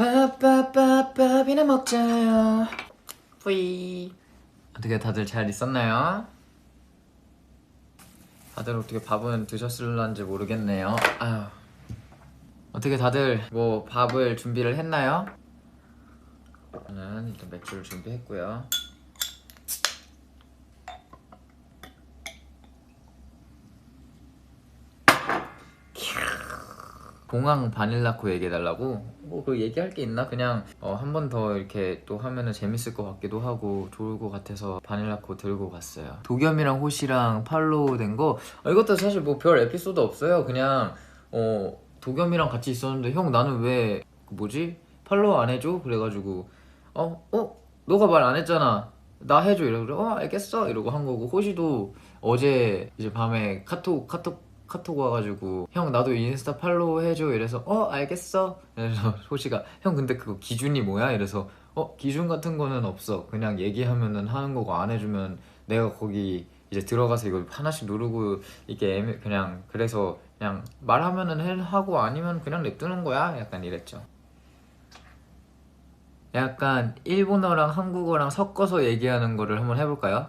밥밥밥 밥이나 먹자요. 뿌이. 어떻게 다들 잘 있었나요? 다들 어떻게 밥은 드셨을런지 모르겠네요. 아휴. 어떻게 다들 뭐 밥을 준비를 했나요? 저는 일단 맥주를 준비했고요 공항 바닐라코 얘기해달라고? 뭐 그 얘기할 게 있나? 그냥 어, 한 번 더 이렇게 또 하면은 재밌을 것 같기도 하고 좋을 것 같아서 바닐라코 들고 갔어요 도겸이랑 호시랑 팔로우 된거 어, 이것도 사실 뭐 별 에피소드 없어요 그냥 어 도겸이랑 같이 있었는데 형 나는 왜그 뭐지? 팔로우 안 해줘? 그래가지고 어? 어? 너가 말 안 했잖아 나 해줘 이러고 어 알겠어 이러고 한 거고 호시도 어제 이제 밤에 카톡 카톡 카톡 와가지고 형 나도 인스타 팔로우 해줘. 이래서 어 알겠어. 그래서 호시가 형 근데 그거 기준이 뭐야? 이래서 어 기준 같은 거는 없어. 그냥 얘기하면은 하는 거고 안 해주면 내가 거기 이제 들어가서 이거 하나씩 누르고 이게 애매 그냥 그래서 그냥 말하면은 해 하고 아니면 그냥 냅두는 거야. 약간 이랬죠. 약간 일본어랑 한국어랑 섞어서 얘기하는 거를 한번 해볼까요?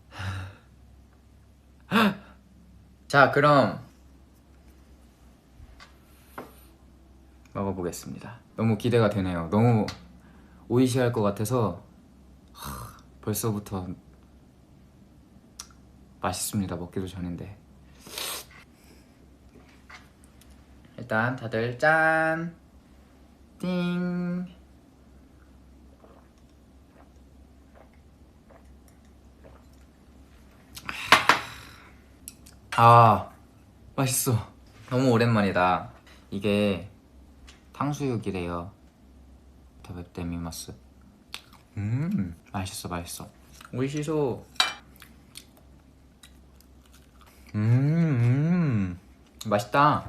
자 그럼 먹어보겠습니다. 너무 기대가 되네요. 너무 오이시할 것 같아서 하, 벌써부터 맛있습니다. 먹기도 전인데 일단 다들 짠! 띵! 아 맛있어 너무 오랜만이다 이게 탕수육이래요. 더베데미마스 음. 맛있어 맛있어. 오이시소. 음, 음. 맛있다.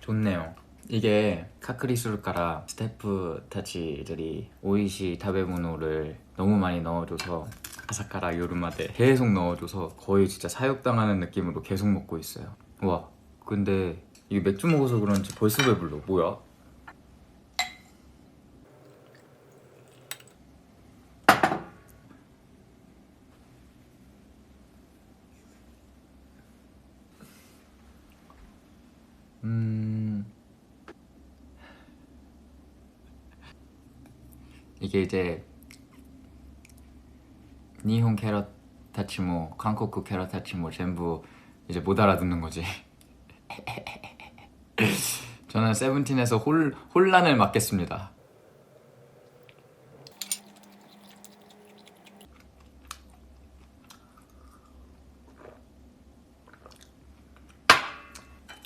좋네요. 이게 카크리수르카라 스태프 타치들이 오이시 타베모노를 너무 많이 넣어줘서 아사카라 요르마데 계속 넣어줘서 거의 진짜 사육당하는 느낌으로 계속 먹고 있어요. 와, 근데 이게 맥주 먹어서 그런지 벌써 배불러. 뭐야? 음 이게 이제 니혼 캐럿 타치모 한국어 캐럿 타치모 전부 이제 못 알아듣는 거지. 저는 세븐틴에서 홀, 혼란을 맡겠습니다.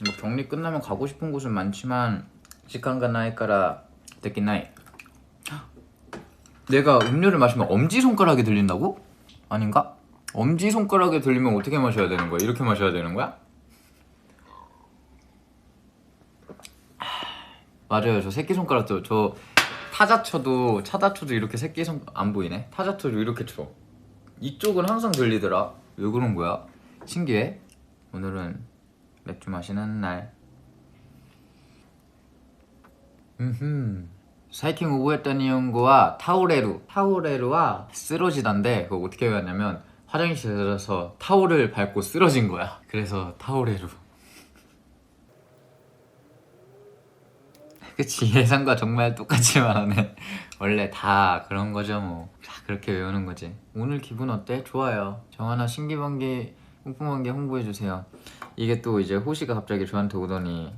뭐 격리 끝나면 가고 싶은 곳은 많지만 시간가 나이까라 듣긴 나이. 내가 음료를 마시면 엄지손가락이 들린다고? 아닌가? 엄지손가락에 들리면 어떻게 마셔야 되는 거야? 이렇게 마셔야 되는 거야? 맞아요 저 새끼손가락도 저 타자 쳐도 차다 쳐도 이렇게 새끼손 안 보이네 타자 쳐도 이렇게 쳐 이쪽은 항상 들리더라 왜 그런 거야? 신기해 오늘은 맥주 마시는 날 음흠 사이킹 오버했던 연구와 타오레루 타오레루와 쓰러지던데 그거 어떻게 외웠냐면 화장실에 들어서 타올을 밟고 쓰러진 거야. 그래서 타오레루. 그치 예상과 정말 똑같이 말하네. 원래 다 그런 거죠 뭐다 그렇게 외우는 거지. 오늘 기분 어때? 좋아요. 정하나 신기방기 뽕뽕한게 홍보해주세요. 이게 또 이제 호시가 갑자기 저한테 오더니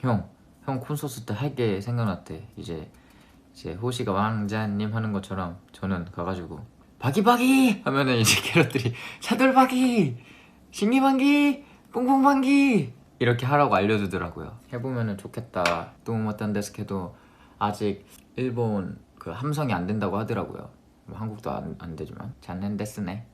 형, 형 콘서트 때 할 게 생각났대. 이제 이제 호시가 왕자님 하는 것처럼 저는 가가지고 바기바기 하면은 이제 캐럿들이 차돌바기 신기방기! 뿡뿡방기! 이렇게 하라고 알려주더라고요. 해보면은 좋겠다. 또 어떤 데스케도 아직 일본 그 함성이 안 된다고 하더라고요. 뭐 한국도 안, 안 되지만. 잔넨 데스네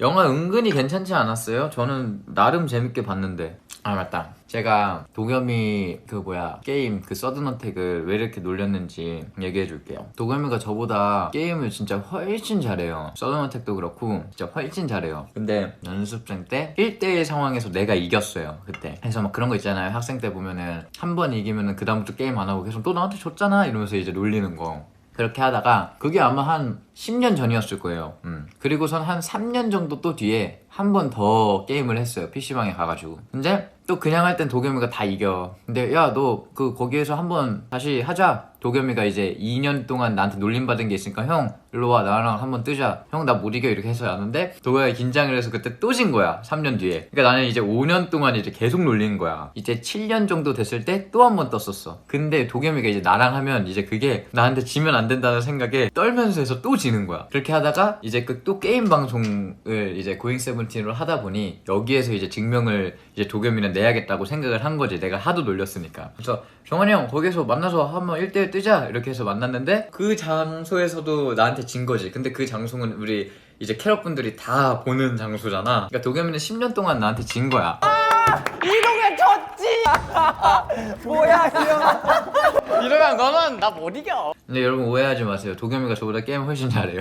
영화 은근히 괜찮지 않았어요? 저는 나름 재밌게 봤는데. 아 맞다. 제가 도겸이 그 뭐야 게임 그 서든어택을 왜 이렇게 놀렸는지 얘기해 줄게요. 도겸이가 저보다 게임을 진짜 훨씬 잘해요. 서든어택도 그렇고 진짜 훨씬 잘해요. 근데 연습생 때 1대1 상황에서 내가 이겼어요 그때. 그래서 막 그런 거 있잖아요. 학생 때 보면은 한 번 이기면은 그 다음부터 게임 안 하고 계속 또 나한테 졌잖아? 이러면서 이제 놀리는 거. 그렇게 하다가 그게 아마 한 10년 전이었을 거예요. 음. 그리고선 한 3년 정도 또 뒤에 한 번 더 게임을 했어요. PC방에 가가지고. 근데 또 그냥 할 땐 도겸이가 다 이겨. 근데 야, 너 그 거기에서 한 번 다시 하자. 도겸이가 이제 2년 동안 나한테 놀림받은 게 있으니까 형, 일로 와. 나랑 한 번 뜨자. 형, 나 못 이겨. 이렇게 해서 하는데 도겸이가 긴장을 해서 그때 또 진 거야. 3년 뒤에. 그러니까 나는 이제 5년 동안 이제 계속 놀리는 거야. 이제 7년 정도 됐을 때 또 한 번 떴었어. 근데 도겸이가 이제 나랑 하면 이제 그게 나한테 지면 안 된다는 생각에 떨면서 해서 또 지는 거야. 그렇게 하다가 이제 그 또 게임 방송을 이제 고잉 세븐틴으로 하다 보니 여기에서 이제 증명을 이제 도겸이는 내야겠다고 생각을 한 거지. 내가 하도 놀렸으니까. 그래서 정환이 형 거기서 만나서 한번 1대1 뜨자 이렇게 해서 만났는데 그 장소에서도 나한테 진 거지. 근데 그 장소는 우리 이제 캐럿분들이 다 보는 장소잖아. 그러니까 도겸이는 10년 동안 나한테 진 거야. 이동에 졌지. 뭐야 이거. 이러면 너는 나 못 이겨. 근데 여러분 오해하지 마세요. 도겸이가 저보다 게임 훨씬 잘해요.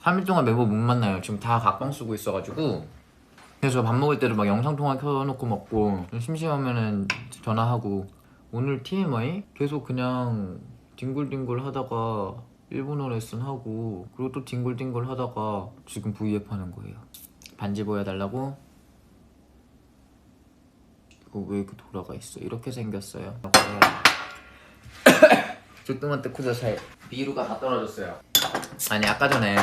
삼일 동안 매번 못 만나요. 지금 다 각방 쓰고 있어가지고. 그래서 밥 먹을 때도 막 영상통화 켜놓고 먹고 좀 심심하면은 전화하고 오늘 TMI? 계속 그냥 뒹굴뒹굴 하다가 일본어 레슨 하고 그리고 또 뒹굴뒹굴 하다가 지금 V앱 하는 거예요. 반지 보여달라고? 이거 왜 이렇게 돌아가 있어? 이렇게 생겼어요. 조그만 때 쿠자사이 비루가 다 떨어졌어요. 아니 아까 전에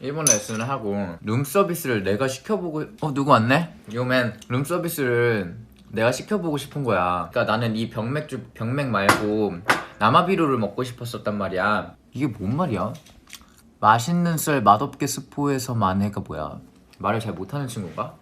일본 레슨을 하고 룸 서비스를 내가 시켜보고 어 누구 왔네? 요맨 룸 서비스를 내가 시켜보고 싶은 거야. 그러니까 나는 이 병맥주 병맥 말고 남아비루를 먹고 싶었었단 말이야. 이게 뭔 말이야? 맛있는 썰 맛없게 스포에서 만회가 뭐야? 말을 잘 못하는 친구인가?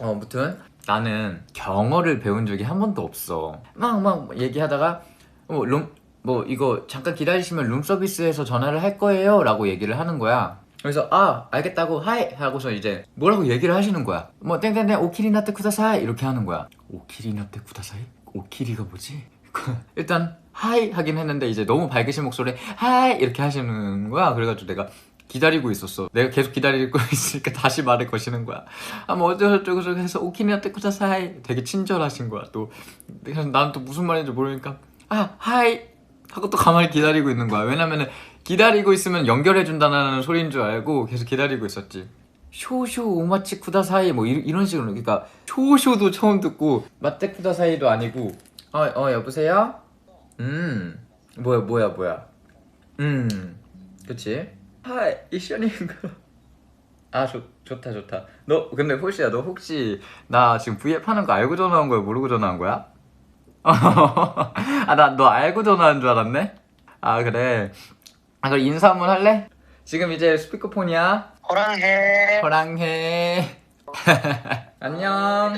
어, 아무튼 나는 경어를 배운 적이 한 번도 없어. 막 막 얘기하다가 어, 룸, 뭐 이거 잠깐 기다리시면 룸 서비스에서 전화를 할 거예요 라고 얘기를 하는 거야. 그래서 아 알겠다고 하이 하고서 이제 뭐라고 얘기를 하시는 거야. 뭐 땡땡땡 오키리나테 쿠다사이 이렇게 하는 거야. 오키리나테 쿠다사이? 오키리가 뭐지? 일단 하이 하긴 했는데 이제 너무 밝으신 목소리에 하이 이렇게 하시는 거야. 그래가지고 내가 기다리고 있었어. 내가 계속 기다리고 있으니까 다시 말을 거시는 거야. 아, 뭐 어쩌고저쩌고 해서 오키니나테 쿠다사이 되게 친절하신 거야. 또 그래서 나는 또 무슨 말인지 모르니까 아, 하이 하고 또 가만히 기다리고 있는 거야. 왜냐면은 기다리고 있으면 연결해 준다는 소리인 줄 알고 계속 기다리고 있었지. 쇼쇼 오마치 쿠다사이 뭐 이, 이런 식으로 그러니까 쇼쇼도 처음 듣고 마테 쿠다사이도 아니고 어, 어 여보세요? 음 뭐야 뭐야 뭐야 음 그치? 하이 이션인가 아 좋, 좋다 좋다 너 근데 호시야 너 혹시 나 지금 V앱 하는 거 알고 전화한 거야 모르고 전화한 거야? 아 나 너 알고 전화한 줄 알았네? 아 그래 아 그럼 인사 한번 할래? 지금 이제 스피커폰이야 호랑해. 호랑해 안녕.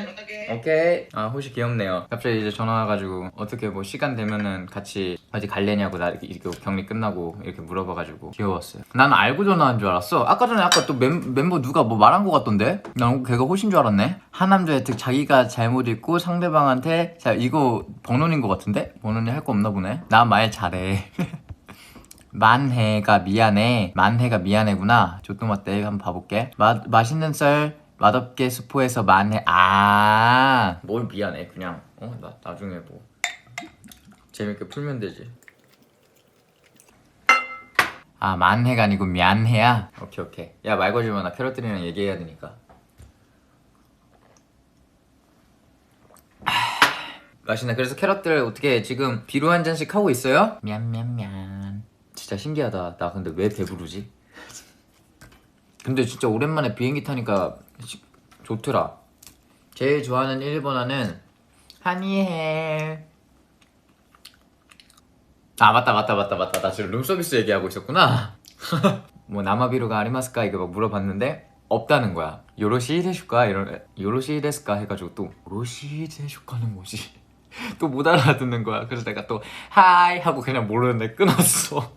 오케이. 아 호시 귀엽네요. 갑자기 이제 전화 와가지고 어떻게 뭐 시간 되면은 같이 어디 갈래냐고 나 이렇게, 이렇게 격리 끝나고 이렇게 물어봐가지고 귀여웠어요. 난 알고 전화한 줄 알았어. 아까 전에 아까 또 멤, 멤버 누가 뭐 말한 것 같던데? 난 걔가 호신 줄 알았네. 하남자의 특 자기가 잘못 읽고 상대방한테 자 이거 번호인 것 같은데? 번호니 할거 없나 보네. 나 말 잘해. 만해가 미안해. 만해가 미안해구나. 조또맛대 한번 봐볼게. 마, 맛있는 썰 맛없게 스포해서 만해. 아, 뭘 미안해. 그냥 어, 나 나중에 뭐 재밌게 풀면 되지. 아, 만해가 아니고 미안해야. 오케이 오케이. 야 말 걸지 마. 나 캐럿들이랑 얘기해야 되니까. 아, 맛있네. 그래서 캐럿들 어떻게 지금 비루 한 잔씩 하고 있어요? 미안 미안 미안. 진짜 신기하다. 나 근데 왜 배부르지? 근데 진짜 오랜만에 비행기 타니까 시- 좋더라. 제일 좋아하는 일본어는 하니해. 아 맞다 맞다 맞다 맞다. 나 지금 룸서비스 얘기하고 있었구나. 뭐 남아비루가 아리마스까 이거 막 물어봤는데 없다는 거야. 요로시 데슈까 이런 요로시 데스까 해가지고 또 요로시 데슈까는 뭐지? 또 못 알아듣는 거야. 그래서 내가 또 하이 하고 그냥 모르는데 끊었어.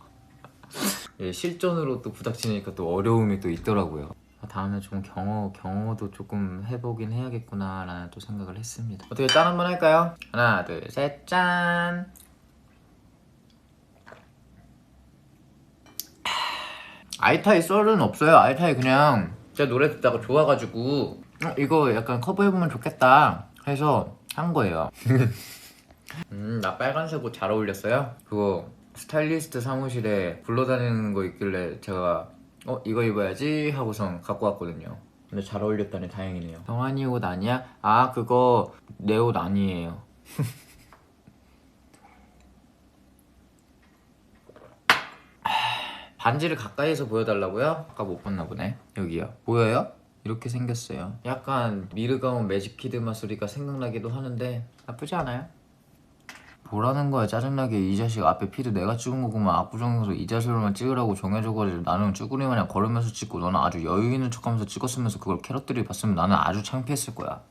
예, 실전으로 또 부닥치니까 또 어려움이 또 있더라고요. 아, 다음에 좀 경어 경어도 조금 해보긴 해야겠구나라는 또 생각을 했습니다. 어떻게 짠 한번 할까요? 하나 둘 셋 짠. 아이타이 썰은 없어요. 아이타이 그냥 제가 노래 듣다가 좋아가지고 어, 이거 약간 커버해보면 좋겠다 해서 한 거예요. 음, 나 빨간색 옷 잘 어울렸어요. 그거 스타일리스트 사무실에 굴러다니는 거 있길래 제가 어 이거 입어야지 하고선 갖고 왔거든요. 근데 잘 어울렸다니 다행이네요. 정한이 옷 아니야? 아 그거 내 옷 아니에요. 반지를 가까이서 보여달라고요? 아까 못 봤나 보네. 여기요. 보여요? 이렇게 생겼어요. 약간 미르가운 매직키드 마술이가 생각나기도 하는데 나쁘지 않아요. 뭐라는 거야? 짜증나게 이 자식 앞에 피드 내가 찍은 거구만. 압구정에서 이 자세로만 찍으라고 정해줘가지고 나는 쭈구리 마냥 걸으면서 찍고 너는 아주 여유 있는 척하면서 찍었으면서 그걸 캐럿들이 봤으면 나는 아주 창피했을 거야.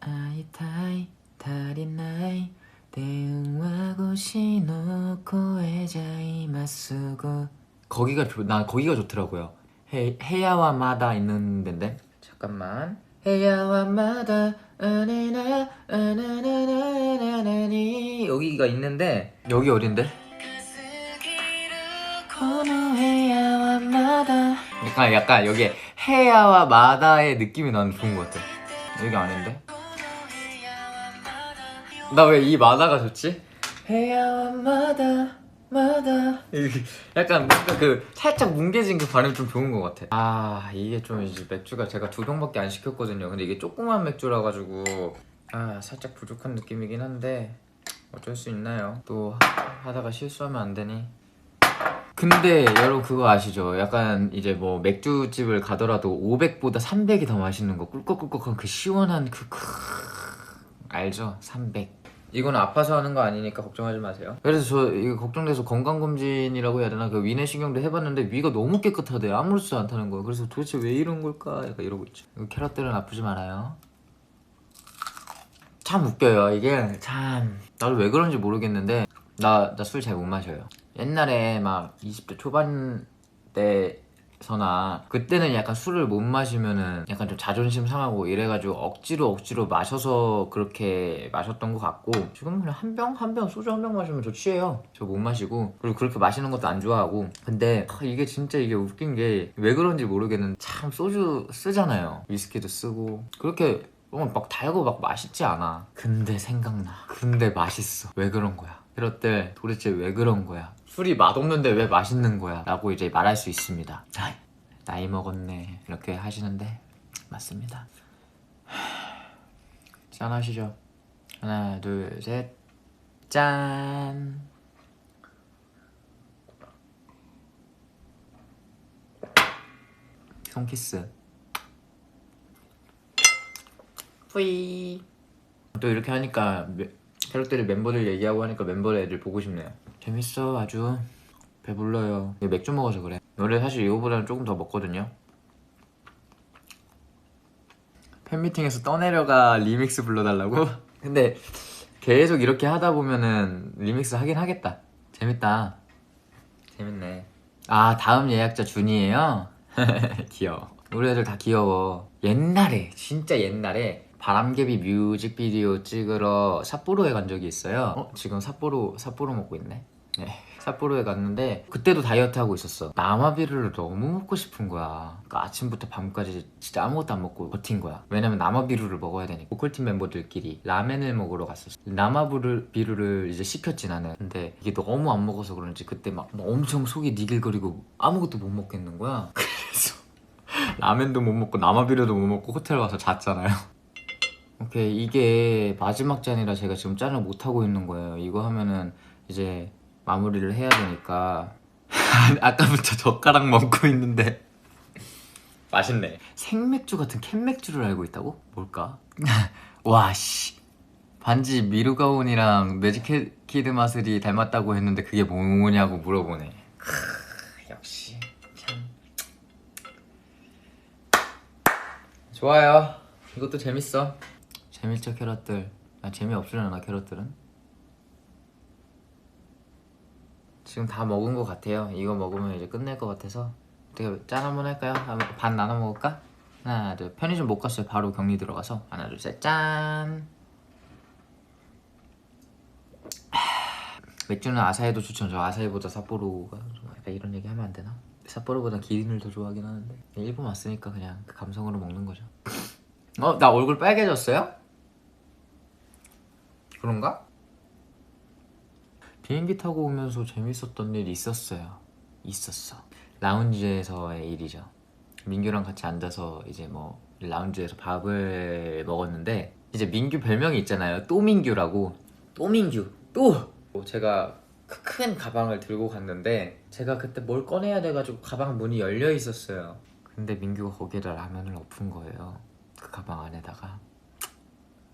아이타이 다리나이 대응하고 시노코 에자이마스고. 거기가 좋, 나 거기가 좋더라고요. 해, 해야와 마다 있는 데인데? 잠깐만. 해야와 마다 여기가 있는데 여기 어딘데? 약간 약간 여기 해야와 마다의 느낌이 나는 좋은 것 같아 여기 아닌데? 나 왜 이 마다가 좋지? 해야와 마다 마다. 약간 뭔가 그 살짝 뭉개진 그 발음 좀 좋은 것 같아. 아 이게 좀 이제 맥주가 제가 두 병밖에 안 시켰거든요. 근데 이게 조그만 맥주라 가지고 아 살짝 부족한 느낌이긴 한데 어쩔 수 있나요? 또 하- 하다가 실수하면 안 되니? 근데 여러분 그거 아시죠? 약간 이제 뭐 맥주집을 가더라도 500보다 300이 더 맛있는 거 꿀꺽꿀꺽한 그 시원한 그 크... 알죠? 300 이건 아파서 하는 거 아니니까 걱정하지 마세요. 그래서 저 이거 걱정돼서 건강검진이라고 해야 되나? 그 위내신경도 해봤는데 위가 너무 깨끗하대. 아무렇지도 않다는 거야 그래서 도대체 왜 이런 걸까? 약간 이러고 있죠. 캐럿들은 아프지 말아요. 참 웃겨요. 이게 참. 나도 왜 그런지 모르겠는데 나 나 술 잘 못 마셔요. 옛날에 막 20대 초반 때 서나 그때는 약간 술을 못 마시면은 약간 좀 자존심 상하고 이래가지고 억지로 억지로 마셔서 그렇게 마셨던 것 같고 지금은 그냥 한 병 한 병 소주 한 병 마시면 저 취해요 저 못 마시고 그리고 그렇게 마시는 것도 안 좋아하고 근데 아, 이게 진짜 이게 웃긴 게 왜 그런지 모르겠는데 참 소주 쓰잖아요 위스키도 쓰고 그렇게 어, 막 달고 막 맛있지 않아. 근데 생각나. 근데 맛있어. 왜 그런 거야? 이럴 때 도대체 왜 그런 거야? 술이 맛없는데 왜 맛있는 거야? 라고 이제 말할 수 있습니다. 나이 먹었네. 이렇게 하시는데 맞습니다. 짠 하시죠. 하나, 둘, 셋. 짠. 손키스. 뿌이. 또 이렇게 하니까 메- 캐럿들이 멤버들 얘기하고 하니까 멤버 애들 보고 싶네요. 재밌어 아주 배불러요. 맥주 먹어서 그래. 노래 사실 이거보다는 조금 더 먹거든요. 팬미팅에서 떠내려가 리믹스 불러달라고? 근데 계속 이렇게 하다 보면은 리믹스 하긴 하겠다. 재밌다. 재밌네. 아 다음 예약자 준이에요? 귀여워. 우리 애들 다 귀여워. 옛날에 진짜 옛날에 바람개비 뮤직비디오 찍으러 삿포로에 간 적이 있어요. 어 지금 삿포로 삿포로 먹고 있네. 네. 삿포로에 갔는데 그때도 다이어트 하고 있었어. 나마비루를 너무 먹고 싶은 거야. 그러니까 아침부터 밤까지 진짜 아무것도 안 먹고 버틴 거야. 왜냐면 나마비루를 먹어야 되니까. 보컬팀 멤버들끼리 라멘을 먹으러 갔었어. 나마비루를 이제 시켰지 나는. 근데 이게 너무 안 먹어서 그런지 그때 막 엄청 속이 니글거리고 아무것도 못 먹겠는 거야. 그래서 라멘도 못 먹고 나마비루도 못 먹고 호텔 가서 잤잖아요. 오케이 이게 마지막 잔이라 제가 지금 짠을 못 하고 있는 거예요. 이거 하면은 이제 마무리를 해야 되니까 아까부터 젓가락 먹고 있는데 맛있네. 생맥주 같은 캔맥주를 알고 있다고? 뭘까? 와 씨. 반지 미루가온이랑 매직키드 마술이 닮았다고 했는데 그게 뭐냐고 물어보네. 크, 역시 참 좋아요. 이것도 재밌어. 재밌죠 캐럿들. 아 재미없으려나 캐럿들은? 지금 다 먹은 것 같아요. 이거 먹으면 이제 끝낼 것 같아서 어떻게 짠 한번 할까요? 반 나눠 먹을까? 하나 둘 편의점 못 갔어요. 바로 격리 들어가서 하나 둘 셋 짠. 맥주는 아사히도 추천. 저 아사히보다 삿포로가 좀 약간 이런 얘기 하면 안 되나? 삿포로보다 기린을 더 좋아하긴 하는데 일본 왔으니까 그냥 그 감성으로 먹는 거죠. 어, 나 얼굴 빨개졌어요? 그런가? 비행기 타고 오면서 재밌었던 일 있었어요. 있었어. 라운지에서의 일이죠. 민규랑 같이 앉아서 이제 뭐 라운지에서 밥을 먹었는데 이제 민규 별명이 있잖아요. 또 민규라고. 또 민규. 또. 제가 그큰 가방을 들고 갔는데 제가 그때 뭘 꺼내야 돼가지고 가방 문이 열려 있었어요. 근데 민규가 거기에다 라면을 엎은 거예요. 그 가방 안에다가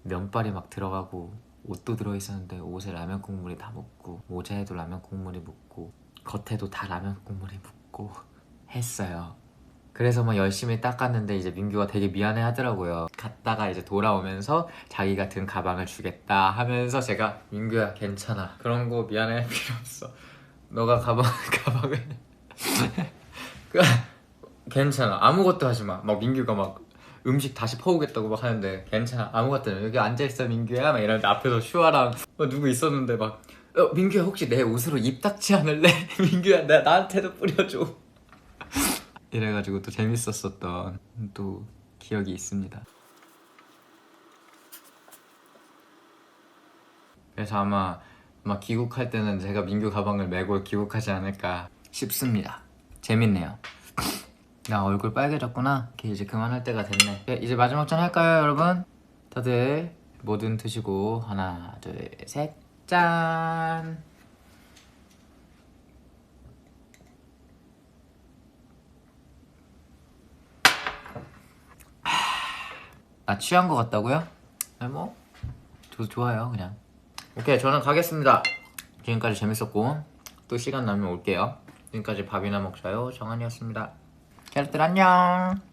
면발이 막 들어가고 옷도 들어 있었는데 옷에 라면 국물이 다 묻고 모자에도 라면 국물이 묻고 겉에도 다 라면 국물이 묻고 했어요. 그래서 막 열심히 닦았는데 이제 민규가 되게 미안해 하더라고요. 갔다가 이제 돌아오면서 자기가 든 가방을 주겠다 하면서 제가 민규야 괜찮아 그런 거 미안해 할 필요 없어. 너가 가방 가방을 그 괜찮아 아무것도 하지 마. 막 민규가 막 음식 다시 퍼오겠다고 막 하는데 괜찮아 아무것도. 여기 앉아 있어 민규야 막 이러는데 앞에서 슈아랑 어, 누구 있었는데 막 어, 민규야 혹시 내 옷으로 입 닦지 않을래? 민규야 나 나한테도 뿌려줘. 이래가지고 또 재밌었었던 또 기억이 있습니다. 그래서 아마 아마 귀국할 때는 제가 민규 가방을 메고 귀국하지 않을까 싶습니다. 재밌네요. 나 얼굴 빨개졌구나. 이렇게 이제 그만할 때가 됐네. 네, 이제 마지막 잔 할까요, 여러분? 다들 뭐든 드시고 하나, 둘, 셋, 짠. 나 취한 것 같다고요? 네, 뭐 저도 좋아요, 그냥. 오케이, 저는 가겠습니다. 지금까지 재밌었고 또 시간 나면 올게요. 지금까지 밥이나 먹자요 정한이었습니다. 캐럿들 안녕.